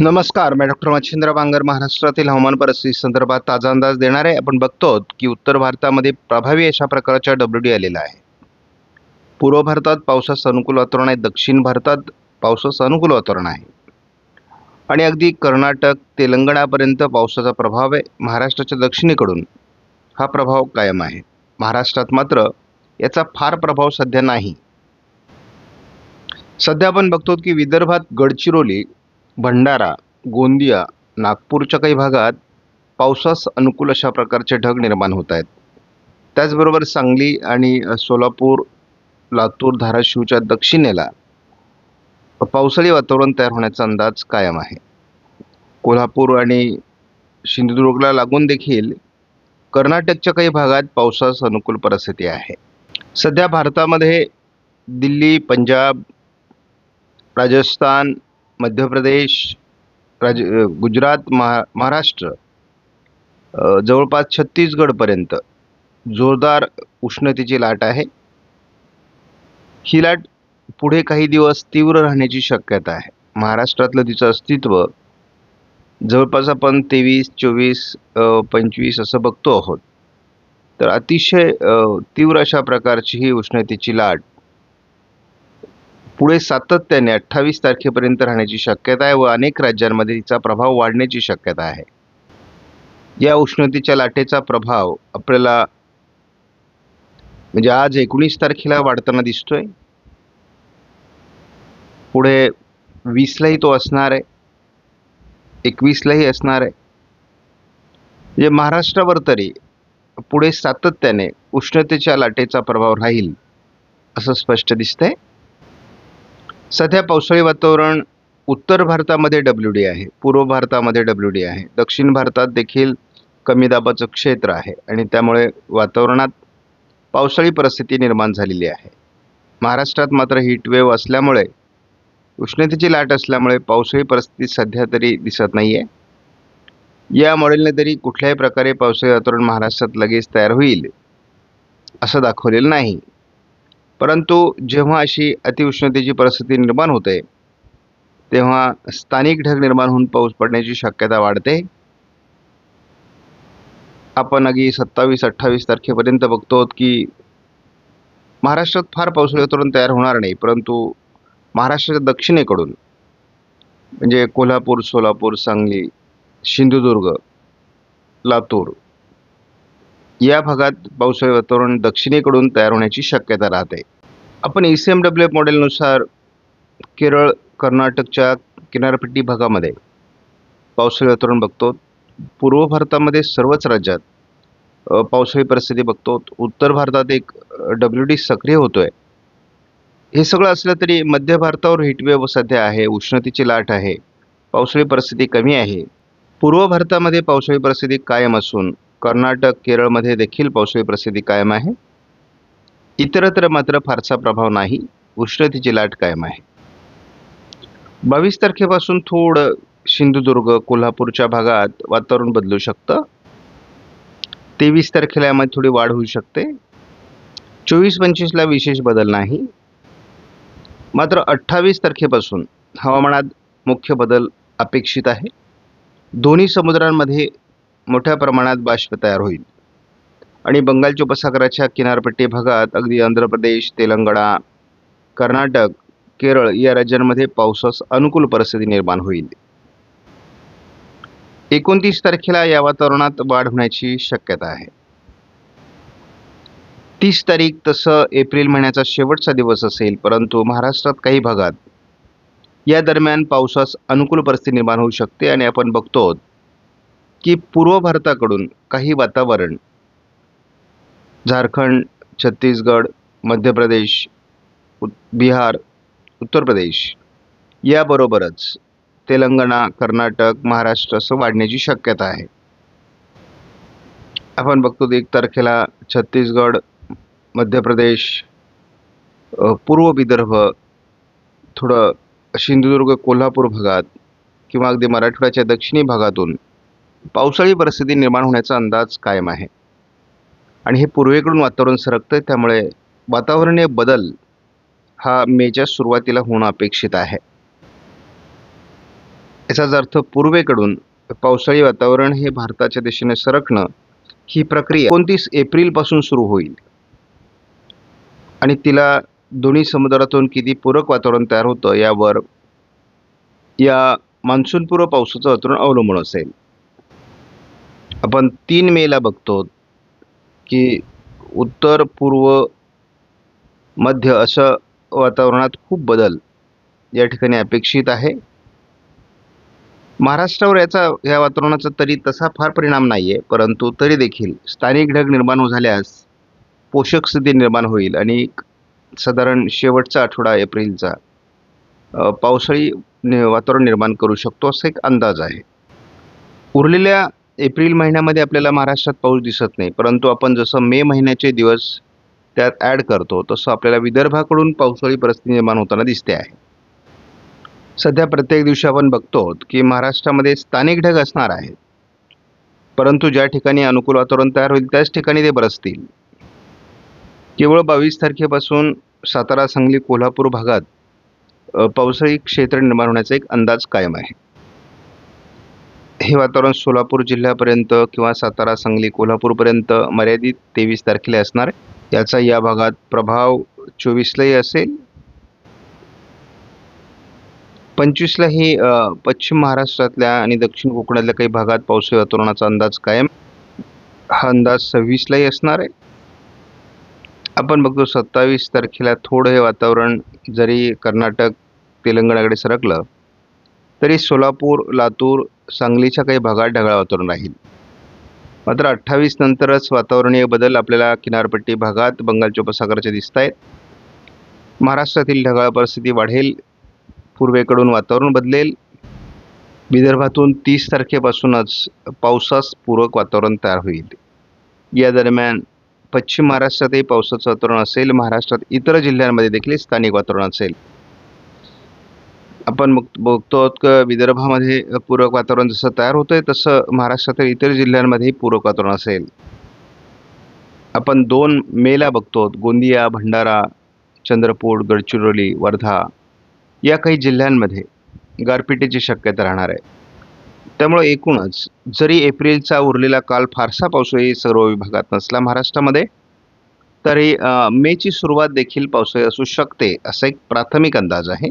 नमस्कार मी डॉक्टर मच्छिंद्र बांगर महाराष्ट्रातील हवामान परिस्थिती संदर्भात ताजा अंदाज देणार आहे आपण बघतो की उत्तर भारतामध्ये प्रभावी अशा प्रकारच्या डब्ल्यू डी आलेला आहे पूर्व भारतात पावसाचं अनुकूल वातावरण आहे दक्षिण भारतात पावसास अनुकूल वातावरण आहे. आणि अगदी कर्नाटक तेलंगणापर्यंत पावसाचा प्रभाव आहे. महाराष्ट्राच्या दक्षिणेकडून हा प्रभाव कायम आहे. महाराष्ट्रात मात्र याचा फार प्रभाव सध्या नाही. सध्या आपण बघतो की विदर्भात गडचिरोली भंडारा गोंदिया नागपूरच्या काही भागात पावसास अनुकूल अशा प्रकारचे ढग निर्माण होत आहेत. त्याचबरोबर सांगली आणि सोलापूर लातूर धाराशिवच्या दक्षिणेला पावसाळी वातावरण तयार होण्याचा अंदाज कायम आहे. कोल्हापूर आणि सिंधुदुर्गला लागून देखील कर्नाटकच्या काही भागात पावसास अनुकूल परिस्थिती आहे. सध्या भारतामध्ये दिल्ली पंजाब राजस्थान मध्य प्रदेश राज गुजरात महा महाराष्ट्र जवळपास छत्तीसगडपर्यंत जोरदार उष्णतेची लाट आहे. ही लाट पुढे काही दिवस तीव्र राहण्याची शक्यता आहे. महाराष्ट्रातलं तिचं अस्तित्व जवळपास आपण तेवीस चोवीस पंचवीस असं बघतो आहोत. तर अतिशय तीव्र अशा प्रकारची ही उष्णतेची लाट पुढे सातत्याने अठ्ठावीस तारखेपर्यंत राहण्याची शक्यता आहे व अनेक राज्यांमध्ये तिचा प्रभाव वाढण्याची शक्यता आहे. या उष्णतेच्या लाटेचा प्रभाव आपल्याला म्हणजे आज एकोणीस तारखेला वाढताना दिसतोय. पुढे वीसलाही तो असणार आहे. एकवीसलाही असणार आहे. म्हणजे महाराष्ट्रावर तरी पुढे सातत्याने उष्णतेच्या लाटेचा प्रभाव राहील असं स्पष्ट दिसतंय. सध्या पावसाळी वातावरण उत्तर भारतामध्ये डब्ल्यू डी आहे पूर्व भारतामध्ये डब्ल्यू डी आहे दक्षिण भारतात देखील कमी दाबाचं क्षेत्र आहे आणि त्यामुळे वातावरणात पावसाळी परिस्थिती निर्माण झालेली आहे. महाराष्ट्रात मात्र हीटवेव्ह असल्यामुळे उष्णतेची लाट असल्यामुळे पावसाळी परिस्थिती सध्या तरी दिसत नाही आहे या मॉडेलने तरी कुठल्याही प्रकारे पावसाळी वातावरण महाराष्ट्रात लगेच तयार होईल असं दाखवलेलं नाही. परंतु जेव्हा अशी अतिउष्णतेची परिस्थिती निर्माण होते तेव्हा स्थानिक ढग निर्माण होऊन पाऊस पडण्याची शक्यता वाढते. आपण अगदी सत्तावीस अठ्ठावीस तारखेपर्यंत बघतो की महाराष्ट्रात फार पावसाळी वातावरण तयार होणार नाही परंतु महाराष्ट्राच्या दक्षिणेकडून म्हणजे कोल्हापूर सोलापूर सांगली सिंधुदुर्ग लातूर या भागात पावसाळी वातावरण दक्षिणेकडून तयार होण्याची शक्यता राहते. आपण E C M W F मॉडेलनुसार Kerala कर्नाटकच्या किनारपट्टी भागामध्ये पावसाळी वातावरण बघतो. पूर्व भारतामध्ये सर्वच राज्यात पावसाळी परिस्थिती बघतो. उत्तर भारतात एक डब्ल्यू डी सक्रिय होतो आहे हे सगळं असलं तरी मध्य भारतावर हिटवेव्ह सध्या आहे उष्णतेची लाट आहे पावसाळी परिस्थिती कमी आहे. पूर्व भारतामध्ये पावसाळी परिस्थिती कायम असून कर्नाटक केरळमध्ये देखील पावसाळी प्रसिद्धी कायम आहे. इतरत्र मात्र फारसा प्रभाव नाही. उष्णतेची लाट कायम आहे. बावीस तारखेपासून थोडं सिंधुदुर्ग कोल्हापूरच्या भागात वातावरण बदलू शकतं. तेवीस तारखेला यामध्ये थोडी वाढ होऊ शकते. चोवीस पंचवीसला विशेष बदल नाही. मात्र अठ्ठावीस तारखेपासून हवामानात मुख्य बदल अपेक्षित आहे. दोन्ही समुद्रांमध्ये मोठ्या प्रमाणात बाष्प तयार होईल. आणि बंगालच्या उपसागराच्या किनारपट्टी भागात अगदी आंध्र प्रदेश तेलंगणा कर्नाटक केरळ या राज्यांमध्ये पावसास अनुकूल परिस्थिती निर्माण होईल. एकोणतीस तारखेला या वातावरणात वाढ होण्याची शक्यता आहे. तीस तारीख तसं एप्रिल महिन्याचा शेवटचा दिवस असेल परंतु महाराष्ट्रात काही भागात या दरम्यान पावसास अनुकूल परिस्थिती निर्माण होऊ शकते आणि आपण बघतो की पूर्व भारताकडून काही वातावरण झारखंड छत्तीसगड मध्य प्रदेश उत् बिहार उत्तर प्रदेश याबरोबरच तेलंगणा कर्नाटक महाराष्ट्र असं वाढण्याची शक्यता आहे. आपण बघतो एक तारखेला छत्तीसगड मध्य प्रदेश पूर्व विदर्भ थोडं सिंधुदुर्ग कोल्हापूर भागात किंवा अगदी मराठवाड्याच्या दक्षिणी भागातून पावसाळी परिस्थिती निर्माण होण्याचा अंदाज कायम आहे. आणि हे पूर्वेकडून वातावरण सरकतं त्यामुळे वातावरणीय बदल हा मेच्या सुरुवातीला होणं अपेक्षित आहे. याचाच अर्थ पूर्वेकडून पावसाळी वातावरण हे भारताच्या दिशेने सरकणं ही प्रक्रिया एकोणतीस एप्रिलपासून सुरू होईल. आणि तिला दोन्ही समुद्रातून किती पूरक वातावरण तयार होतं यावर या मान्सूनपूर्व पावसाचं वातावरण अवलंबून असेल. आपण तीन मेला बघतो की उत्तर पूर्व मध्य असं वातावरणात खूप बदल या ठिकाणी अपेक्षित आहे. महाराष्ट्रावर याचा या वातावरणाचा तरी तसा फार परिणाम नाही आहे परंतु तरी देखील स्थानिक ढग निर्माण झाल्यास पोषक स्थिती निर्माण होईल आणि साधारण शेवटचा आठवडा एप्रिलचा पावसाळी नि वातावरण निर्माण करू शकतो असा एक अंदाज आहे. उरलेल्या एप्रिल महिन्यामध्ये आपल्याला महाराष्ट्रात पाऊस दिसत नाही. परंतु आपण जसं मे महिन्याचे दिवस त्यात ॲड करतो तसं आपल्याला विदर्भाकडून पावसाळी परिस्थिती निर्माण होताना दिसते आहे. सध्या प्रत्येक दिवशी आपण बघतो की महाराष्ट्रामध्ये स्थानिक ढग असणार आहेत. परंतु ज्या ठिकाणी अनुकूल वातावरण तयार होईल त्याच ठिकाणी ते बरसतील केवळ बावीस तारखेपासून सातारा सांगली कोल्हापूर भागात पावसाळी क्षेत्र निर्माण होण्याचा एक अंदाज कायम आहे. हे वातावरण सोलापूर जिल्ह्यापर्यंत किंवा सातारा सांगली कोल्हापूरपर्यंत मर्यादित तेवीस तारखेला असणार आहे. याचा या भागात प्रभाव चोवीसलाही असेल. पंचवीसलाही पश्चिम महाराष्ट्रातल्या आणि दक्षिण कोकणातल्या काही भागात पावसाळी वातावरणाचा अंदाज कायम. हा अंदाज सव्वीसलाही असणार आहे. आपण बघतो सत्तावीस तारखेला थोडं हे वातावरण जरी कर्नाटक तेलंगणाकडे सरकलं तरी सोलापूर लातूर सांगलीच्या काही भागात ढगाळ वातावरण राहील. मात्र अठ्ठावीस नंतरच वातावरणीय बदल आपल्याला किनारपट्टी भागात बंगालच्या उपसागराचे दिसत आहेत महाराष्ट्रातील ढगाळ परिस्थिती वाढेल. पूर्वेकडून वातावरण बदलेल. विदर्भातून तीस तारखेपासूनच पावसास पूरक वातावरण तयार होईल. या दरम्यान पश्चिम महाराष्ट्रातही पावसाचं वातावरण असेल. महाराष्ट्रात इतर जिल्ह्यांमध्ये देखील स्थानिक वातावरण असेल. आपण बघ बघतो का विदर्भामध्ये पूरक वातावरण जसं तयार होतंय तसं महाराष्ट्रातील इतर जिल्ह्यांमध्येही पूरक वातावरण असेल. आपण दोन मेला बघतो गोंदिया भंडारा चंद्रपूर गडचिरोली वर्धा या काही जिल्ह्यांमध्ये गारपिटीची शक्यता राहणार आहे. त्यामुळे एकूणच जरी एप्रिलचा उरलेला काल फारसा पावसाळी सर्व विभागात नसला महाराष्ट्रामध्ये तरी मेची सुरुवात देखील पावसाळी असू शकते असा एक प्राथमिक अंदाज आहे.